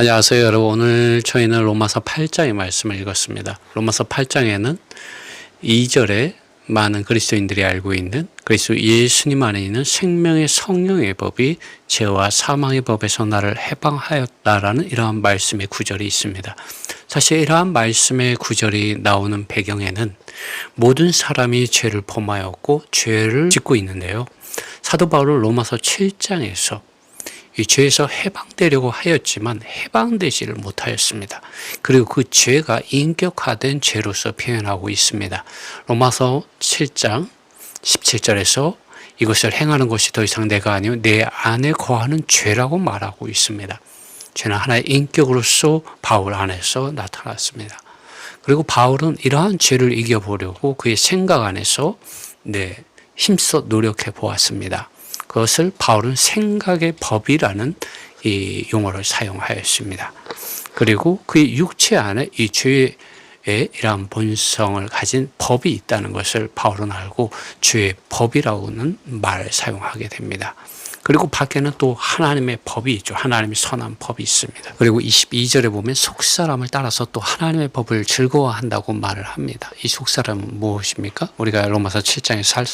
안녕하세요 여러분 오늘 저희는 로마서 8장의 말씀을 읽었습니다. 로마서 8장에는 2절에 많은 그리스도인들이 알고 있는 그리스도 예수님 안에 있는 생명의 성령의 법이 죄와 사망의 법에서 나를 해방하였다라는 이러한 말씀의 구절이 있습니다. 사실 이러한 말씀의 구절이 나오는 배경에는 모든 사람이 죄를 범하였고 죄를 짓고 있는데요. 사도 바울은 로마서 7장에서 이 죄에서 해방되려고 하였지만 해방되지를 못하였습니다. 그리고 그 죄가 인격화된 죄로서 표현하고 있습니다. 로마서 7장 17절에서 이것을 행하는 것이 더 이상 내가 아니요 내 안에 거하는 죄라고 말하고 있습니다. 죄는 하나의 인격으로서 바울 안에서 나타났습니다. 그리고 바울은 이러한 죄를 이겨보려고 그의 생각 안에서 네, 힘써 노력해 보았습니다. 그것을 바울은 생각의 법이라는 이 용어를 사용하였습니다. 그리고 그의 육체 안에 이 죄의 이러한 본성을 가진 법이 있다는 것을 바울은 알고 죄의 법이라고는 말을 사용하게 됩니다. 그리고 밖에는 또 하나님의 법이 있죠. 하나님의 선한 법이 있습니다. 그리고 22절에 보면 속사람을 따라서 또 하나님의 법을 즐거워한다고 말을 합니다. 이 속사람은 무엇입니까? 우리가 로마서 7장에 살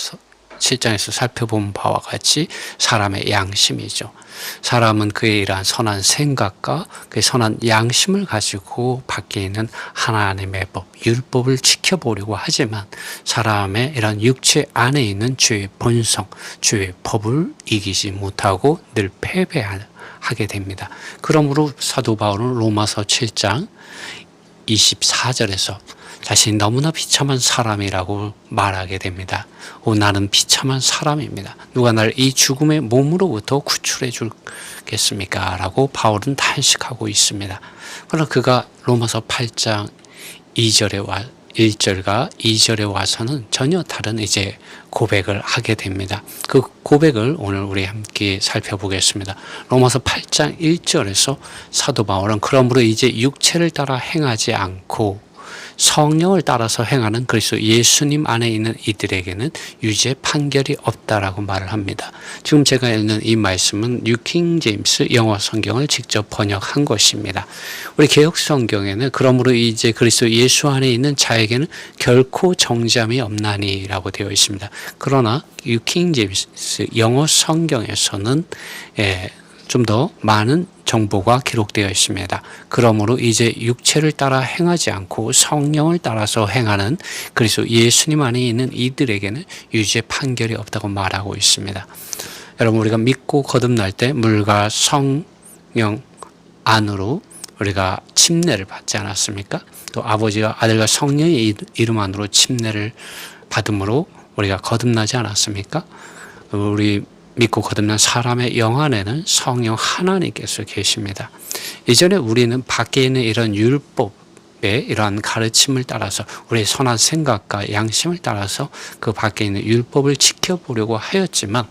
7장에서 살펴본 바와 같이 사람의 양심이죠. 사람은 그의 이러한 선한 생각과 그 선한 양심을 가지고 밖에 있는 하나님의 법, 율법을 지켜보려고 하지만 사람의 이런 육체 안에 있는 죄의 본성, 죄의 법을 이기지 못하고 늘 패배하게 됩니다. 그러므로 사도 바울은 로마서 7장 24절에서 자신이 너무나 비참한 사람이라고 말하게 됩니다. 오, 나는 비참한 사람입니다. 누가 날 이 죽음의 몸으로부터 구출해 주겠습니까? 라고 바울은 탄식하고 있습니다. 그러나 그가 로마서 8장 2절에 와 1절과 2절에 와서는 전혀 다른 이제 고백을 하게 됩니다. 그 고백을 오늘 우리 함께 살펴보겠습니다. 로마서 8장 1절에서 사도 바울은 그러므로 이제 육체를 따라 행하지 않고 성령을 따라서 행하는 그리스도 예수님 안에 있는 이들에게는 유죄 판결이 없다라고 말을 합니다. 지금 제가 읽는 이 말씀은 뉴킹 제임스 영어 성경을 직접 번역한 것입니다. 우리 개혁 성경에는 그러므로 이제 그리스도 예수 안에 있는 자에게는 결코 정죄함이 없나니라고 되어 있습니다. 그러나 뉴킹 제임스 영어 성경에서는 예, 좀더 많은 정보가 기록되어 있습니다. 그러므로 이제 육체를 따라 행하지 않고 성령을 따라서 행하는 그리스도 예수님 안에 있는 이들에게는 유죄 판결이 없다고 말하고 있습니다. 여러분 우리가 믿고 거듭날 때 물과 성령 안으로 우리가 침례를 받지 않았습니까? 또 아버지와 아들과 성령의 이름 안으로 침례를 받음으로 우리가 거듭나지 않았습니까? 우리 믿고 거듭난 사람의 영 안에는 성령 하나님께서 계십니다. 이전에 우리는 밖에 있는 이런 율법 의 이러한 가르침을 따라서 우리의 선한 생각과 양심을 따라서 그 밖에 있는 율법을 지켜보려고 하였지만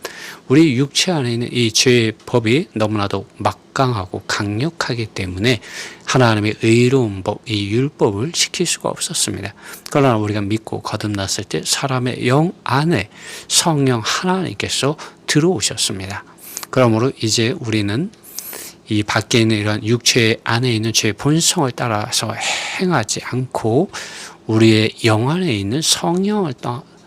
우리 육체 안에 있는 이 죄의 법이 너무나도 막강하고 강력하기 때문에 하나님의 의로운 법, 이 율법을 지킬 수가 없었습니다. 그러나 우리가 믿고 거듭났을 때 사람의 영 안에 성령 하나님께서 들어오셨습니다. 그러므로 이제 우리는 이 밖에 있는 이런 육체 안에 있는 죄의 본성을 따라서 행하지 않고 우리의 영 안에 있는 성령을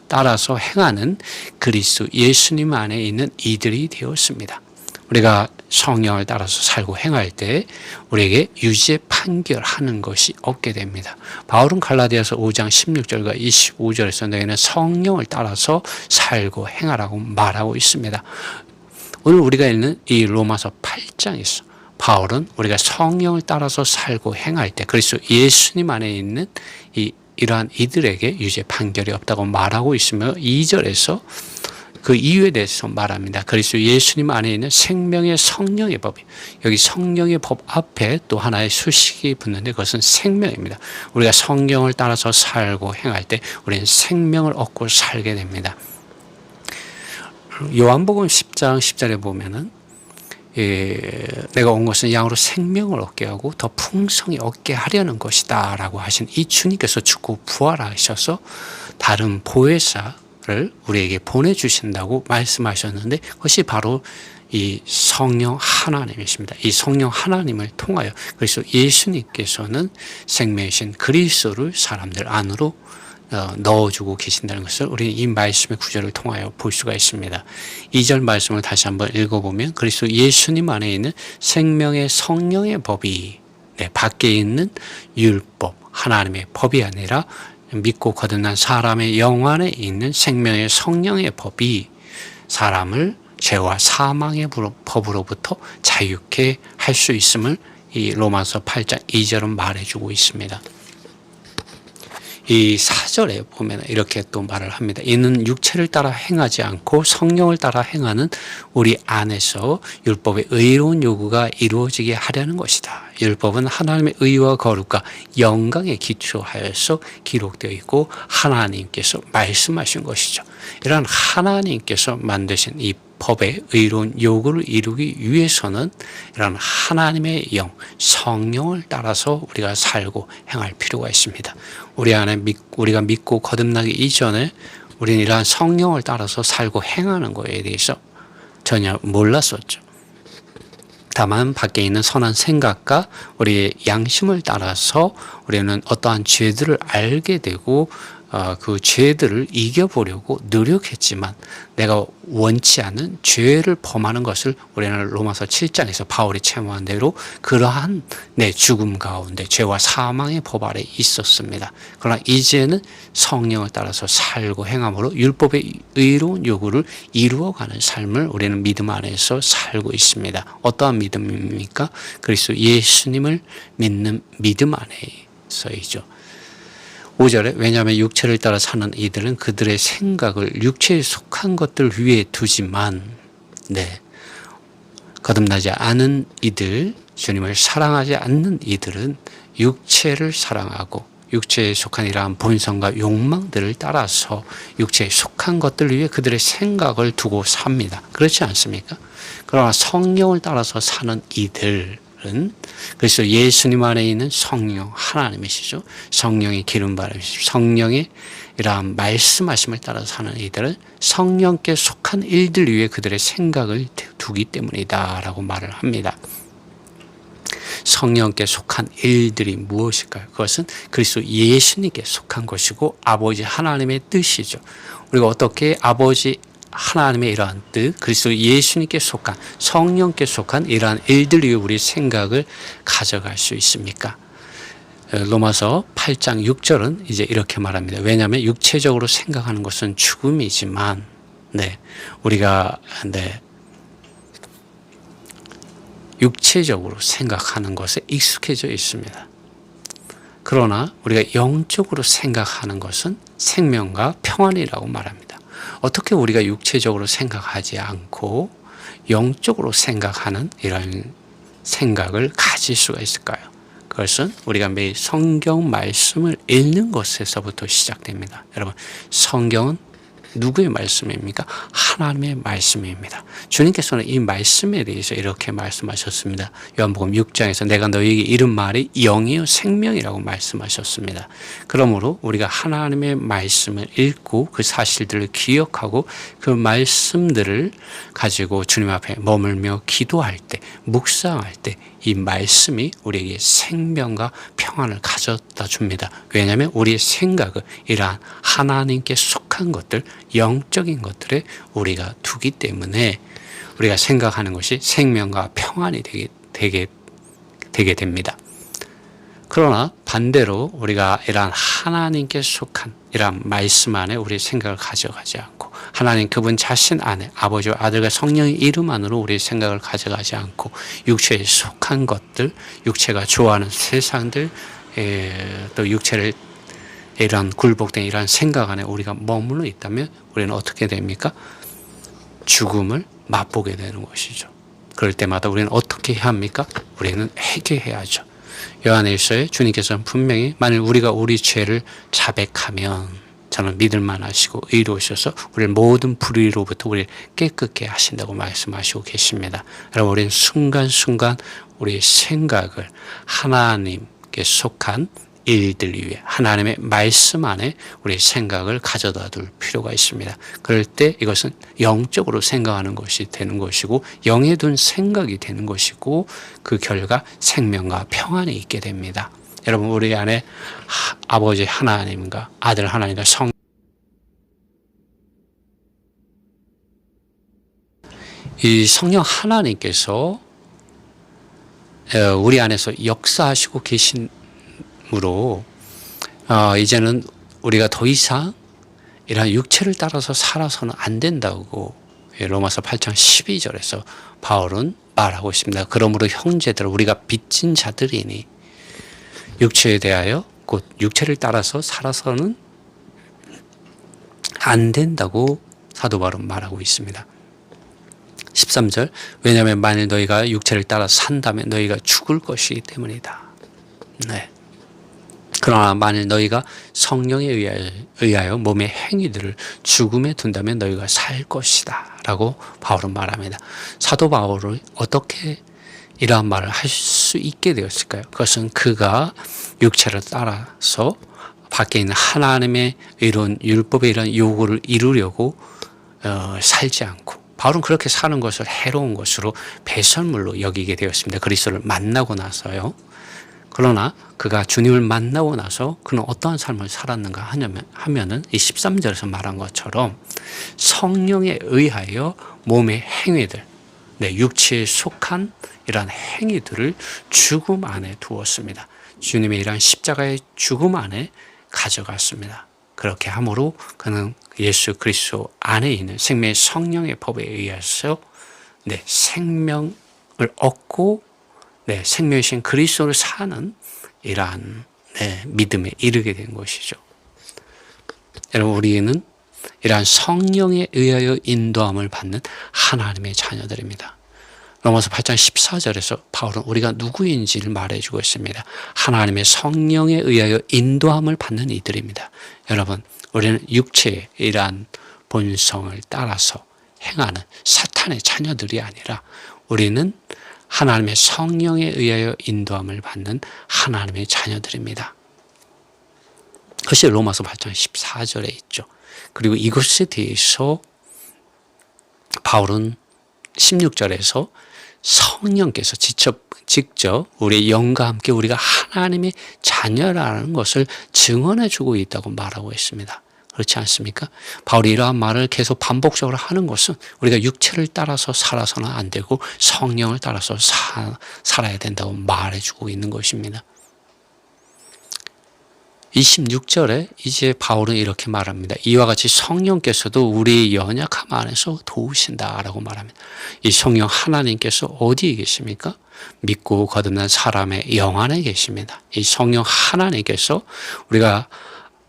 따라서 행하는 그리스도 예수님 안에 있는 이들이 되었습니다. 우리가 성령을 따라서 살고 행할 때 우리에게 유죄 판결하는 것이 없게 됩니다. 바울은 갈라디아서 5장 16절과 25절에서 너희는 성령을 따라서 살고 행하라고 말하고 있습니다. 오늘 우리가 읽는 이 로마서 8장에서 바울은 우리가 성령을 따라서 살고 행할 때 그리스도 예수님 안에 있는 이 이러한 이들에게 유죄 판결이 없다고 말하고 있으며 2절에서 그 이유에 대해서 말합니다. 그리스도 예수님 안에 있는 생명의 성령의 법이 여기 성령의 법 앞에 또 하나의 수식이 붙는데 그것은 생명입니다. 우리가 성령을 따라서 살고 행할 때 우리는 생명을 얻고 살게 됩니다. 요한복음 10장 10절에 보면은 예, 내가 온 것은 양으로 생명을 얻게 하고 더 풍성히 얻게 하려는 것이다 라고 하신 이 주님께서 죽고 부활하셔서 다른 보혜사 를 우리에게 보내주신다고 말씀하셨는데 그것이 바로 이 성령 하나님이십니다. 이 성령 하나님을 통하여 그래서 예수님께서는 생명이신 그리스도를 사람들 안으로 어, 넣어주고 계신다는 것을 우리는 이 말씀의 구절을 통하여 볼 수가 있습니다. 2절 말씀을 다시 한번 읽어보면 그리스도 예수님 안에 있는 생명의 성령의 법이 네, 밖에 있는 율법 하나님의 법이 아니라 믿고 거듭난 사람의 영 안에 있는 생명의 성령의 법이 사람을 죄와 사망의 법으로부터 자유케 할 수 있음을 이 로마서 8장 2절은 말해주고 있습니다. 이 사절에 보면 이렇게 또 말을 합니다. 이는 육체를 따라 행하지 않고 성령을 따라 행하는 우리 안에서 율법의 의로운 요구가 이루어지게 하려는 것이다. 율법은 하나님의 의와 거룩과 영광에 기초하여서 기록되어 있고 하나님께서 말씀하신 것이죠. 이런 하나님께서 만드신 이 법의 의로운 요구를 이루기 위해서는 이런 하나님의 영, 성령을 따라서 우리가 살고 행할 필요가 있습니다. 우리 안에 믿, 우리가 믿고 거듭나기 이전에 우리는 이러한 성령을 따라서 살고 행하는 것에 대해서 전혀 몰랐었죠. 다만 밖에 있는 선한 생각과 우리의 양심을 따라서 우리는 어떠한 죄들을 알게 되고 어, 그 죄들을 이겨보려고 노력했지만 내가 원치 않는 죄를 범하는 것을 우리는 로마서 7장에서 바울이 체험한 대로 그러한 내 죽음 가운데 죄와 사망의 법 아래 있었습니다. 그러나 이제는 성령을 따라서 살고 행함으로 율법의 의로운 요구를 이루어가는 삶을 우리는 믿음 안에서 살고 있습니다. 어떠한 믿음입니까? 그리스도 예수님을 믿는 믿음 안에서이죠. 5절에 왜냐하면 육체를 따라 사는 이들은 그들의 생각을 육체에 속한 것들 위에 두지만 네 거듭나지 않은 이들 주님을 사랑하지 않는 이들은 육체를 사랑하고 육체에 속한 이러한 본성과 욕망들을 따라서 육체에 속한 것들 위해 그들의 생각을 두고 삽니다. 그렇지 않습니까? 그러나 성령을 따라서 사는 이들 은 그래서 예수님 안에 있는 성령 하나님이시죠. 성령의 기름 바람이시죠. 성령의 이러한 말씀하심을 따라 사는 이들은 성령께 속한 일들 위해 그들의 생각을 두기 때문이다라고 말을 합니다. 성령께 속한 일들이 무엇일까요? 그것은 그리스도 예수님께 속한 것이고 아버지 하나님의 뜻이죠. 우리가 어떻게 아버지 하나님의 이러한 뜻, 그리스도 예수님께 속한 성령께 속한 이러한 일들 위에 우리 생각을 가져갈 수 있습니까? 어, 로마서 8장 6절은 이제 이렇게 말합니다. 왜냐하면 육체적으로 생각하는 것은 죽음이지만, 네, 우리가, 네, 육체적으로 생각하는 것에 익숙해져 있습니다. 그러나 우리가 영적으로 생각하는 것은 생명과 평안이라고 말합니다. 어떻게 우리가 육체적으로 생각하지 않고 영적으로 생각하는 이런 생각을 가질 수가 있을까요? 그것은 우리가 매일 성경 말씀을 읽는 것에서부터 시작됩니다. 여러분, 성경은 누구의 말씀입니까? 하나님의 말씀입니다. 주님께서는 이 말씀에 대해서 이렇게 말씀하셨습니다. 요한복음 6장에서 내가 너희에게 이른 말이 영이요 생명이라고 말씀하셨습니다. 그러므로 우리가 하나님의 말씀을 읽고 그 사실들을 기억하고 그 말씀들을 가지고 주님 앞에 머물며 기도할 때, 묵상할 때 이 말씀이 우리에게 생명과 평안을 가져다 줍니다. 왜냐하면 우리의 생각을 이러한 하나님께 속 한 것들, 영적인 것들에 우리가 두기 때문에 우리가 생각하는 것이 생명과 평안이 되게, 되게, 되게 됩니다. 그러나 반대로 우리가 이러한 하나님께 속한 이러한 말씀 안에 우리 생각을 가져가지 않고 하나님 그분 자신 안에 아버지와 아들과 성령의 이름 안으로 우리 생각을 가져가지 않고 육체에 속한 것들, 육체가 좋아하는 세상들, 또 육체를 이러한 굴복된 이러한 생각 안에 우리가 머물러 있다면 우리는 어떻게 됩니까? 죽음을 맛보게 되는 것이죠. 그럴 때마다 우리는 어떻게 해야 합니까? 우리는 회개해야죠. 요한일서에 주님께서는 분명히 만일 우리가 우리 죄를 자백하면 저는 믿을만 하시고 의로우셔서 우리를 모든 불의로부터 우리를 깨끗게 하신다고 말씀하시고 계십니다. 여러분 우리는 순간순간 우리의 생각을 하나님께 속한 일들 위해 하나님의 말씀 안에 우리 생각을 가져다 둘 필요가 있습니다. 그럴 때 이것은 영적으로 생각하는 것이 되는 것이고 영에 둔 생각이 되는 것이고 그 결과 생명과 평안이 있게 됩니다. 여러분 우리 안에 하, 아버지 하나님과 아들 하나님과 성 이 성령 하나님께서 어, 우리 안에서 역사하시고 계심 으로 어, 이제는 우리가 더 이상 이러한 육체를 따라서 살아서는 안 된다고 예, 로마서 8장 12절에서 바울은 말하고 있습니다. 그러므로 형제들 우리가 빚진 자들이니 육체에 대하여 곧 육체를 따라서 살아서는 안 된다고 사도 바울은 말하고 있습니다. 13절 왜냐하면 만일 너희가 육체를 따라 산다면 너희가 죽을 것이기 때문이다. 네. 그러나 만일 너희가 성령에 의하여, 몸의 행위들을 죽음에 둔다면 너희가 살 것이다. 라고 바울은 말합니다. 사도 바울은 어떻게 이러한 말을 할 수 있게 되었을까요? 그것은 그가 육체를 따라서 밖에 있는 하나님의 이런 율법의 이런 요구를 이루려고 어, 살지 않고 바울은 그렇게 사는 것을 해로운 것으로 배설물로 여기게 되었습니다. 그리스도를 만나고 나서요. 그러나 그가 주님을 만나고 나서 그는 어떠한 삶을 살았는가 하냐면 하면은 이 13절에서 말한 것처럼 성령에 의하여 몸의 행위들, 네, 육체에 속한 이러한 행위들을 죽음 안에 두었습니다. 주님의 이러한 십자가의 죽음 안에 가져갔습니다. 그렇게 함으로 그는 예수 그리스도 안에 있는 생명의 성령의 법에 의해서 네, 생명을 얻고 네, 생명이신 그리스도를 사는 이러한 네, 믿음에 이르게 된 것이죠. 여러분 우리는 이러한 성령에 의하여 인도함을 받는 하나님의 자녀들입니다. 로마서 8장 14절에서 바울은 우리가 누구인지를 말해주고 있습니다. 하나님의 성령에 의하여 인도함을 받는 이들입니다. 여러분, 우리는 육체의 이러한 본성을 따라서 행하는 사탄의 자녀들이 아니라 우리는 하나님의 성령에 의하여 인도함을 받는 하나님의 자녀들입니다. 그것이 로마서 8장 14절에 있죠. 그리고 이것에 대해서 바울은 16절에서 성령께서 직접, 직접 우리의 영과 함께 우리가 하나님의 자녀라는 것을 증언해 주고 있다고 말하고 있습니다. 그렇지 않습니까? 바울이 이러한 말을 계속 반복적으로 하는 것은 우리가 육체를 따라서 살아서는 안 되고 성령을 따라서 사, 살아야 된다고 말해주고 있는 것입니다. 26절에 이제 바울은 이렇게 말합니다. 이와 같이 성령께서도 우리의 연약함 안에서 도우신다라고 말합니다. 이 성령 하나님께서 어디에 계십니까? 믿고 거듭난 사람의 영 안에 계십니다. 이 성령 하나님께서 우리가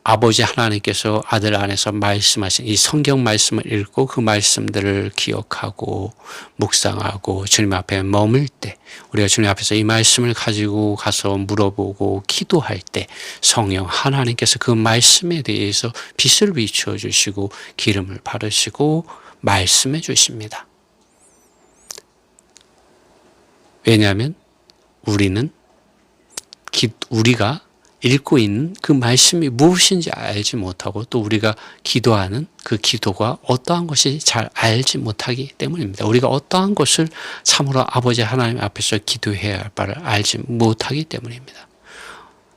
아버지 하나님께서 아들 안에서 말씀하신 이 성경 말씀을 읽고 그 말씀들을 기억하고 묵상하고 주님 앞에 머물 때 우리가 주님 앞에서 이 말씀을 가지고 가서 물어보고 기도할 때 성령 하나님께서 그 말씀에 대해서 빛을 비추어 주시고 기름을 바르시고 말씀해 주십니다. 왜냐하면 우리는 우리가 읽고 있는 그 말씀이 무엇인지 알지 못하고 또 우리가 기도하는 그 기도가 어떠한 것이 잘 알지 못하기 때문입니다. 우리가 어떠한 것을 참으로 아버지 하나님 앞에서 기도해야 할 바를 알지 못하기 때문입니다.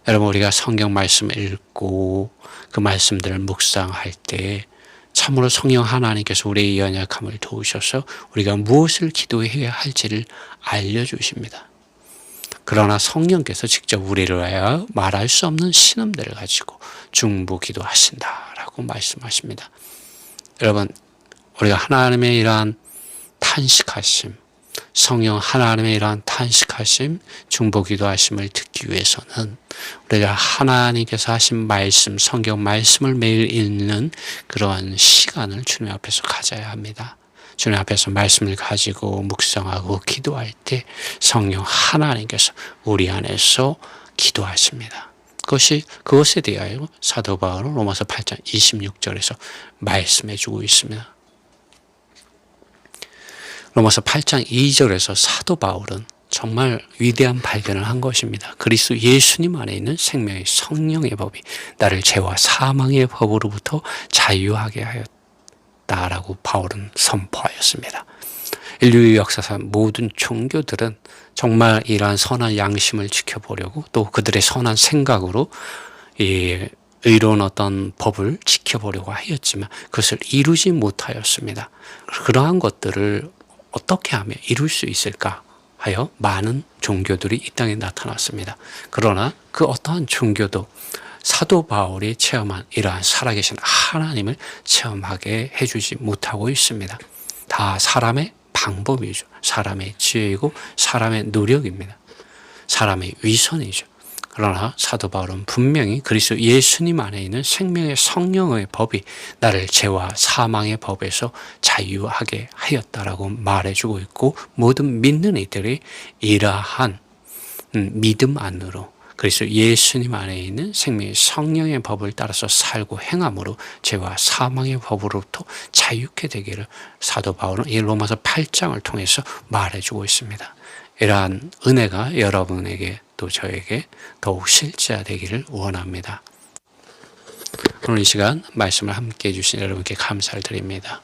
여러분 우리가 성경 말씀을 읽고 그 말씀들을 묵상할 때 참으로 성령 하나님께서 우리의 연약함을 도우셔서 우리가 무엇을 기도해야 할지를 알려주십니다. 그러나 성령께서 직접 우리를 위하여 말할 수 없는 신음들을 가지고 중보 기도 하신다라고 말씀하십니다. 여러분, 우리가 하나님의 이러한 탄식하심, 성령 하나님의 이러한 탄식하심, 중보 기도 하심을 듣기 위해서는 우리가 하나님께서 하신 말씀, 성경 말씀을 매일 읽는 그러한 시간을 주님 앞에서 가져야 합니다. 주님 앞에서 말씀을 가지고 묵상하고 기도할 때 성령 하나님께서 우리 안에서 기도하십니다. 그것이 그것에 대하여 사도 바울은 로마서 8장 26절에서 말씀해 주고 있습니다. 로마서 8장 2절에서 사도 바울은 정말 위대한 발견을 한 것입니다. 그리스도 예수님 안에 있는 생명의 성령의 법이 나를 죄와 사망의 법으로부터 자유하게 하였다 라고 바울은 선포하였습니다. 인류의 역사상 모든 종교들은 정말 이러한 선한 양심을 지켜보려고 또 그들의 선한 생각으로 이 의로운 어떤 법을 지켜보려고 하였지만 그것을 이루지 못하였습니다. 그러한 것들을 어떻게 하면 이룰 수 있을까 하여 많은 종교들이 이 땅에 나타났습니다. 그러나 그 어떠한 종교도 사도 바울이 체험한 이러한 살아계신 하나님을 체험하게 해주지 못하고 있습니다. 다 사람의 방법이죠. 사람의 지혜이고 사람의 노력입니다. 사람의 위선이죠. 그러나 사도 바울은 분명히 그리스도 예수님 안에 있는 생명의 성령의 법이 나를 죄와 사망의 법에서 자유하게 하였다라고 말해주고 있고 모든 믿는 이들이 이러한 음, 믿음 안으로 그리스도 예수님 안에 있는 생명의 성령의 법을 따라서 살고 행함으로 죄와 사망의 법으로부터 자유케 되기를 사도 바울은 이 로마서 8장을 통해서 말해주고 있습니다. 이러한 은혜가 여러분에게 또 저에게 더욱 실제화되기를 원합니다. 오늘 이 시간 말씀을 함께 해주신 여러분께 감사를 드립니다.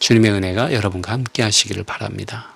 주님의 은혜가 여러분과 함께 하시기를 바랍니다.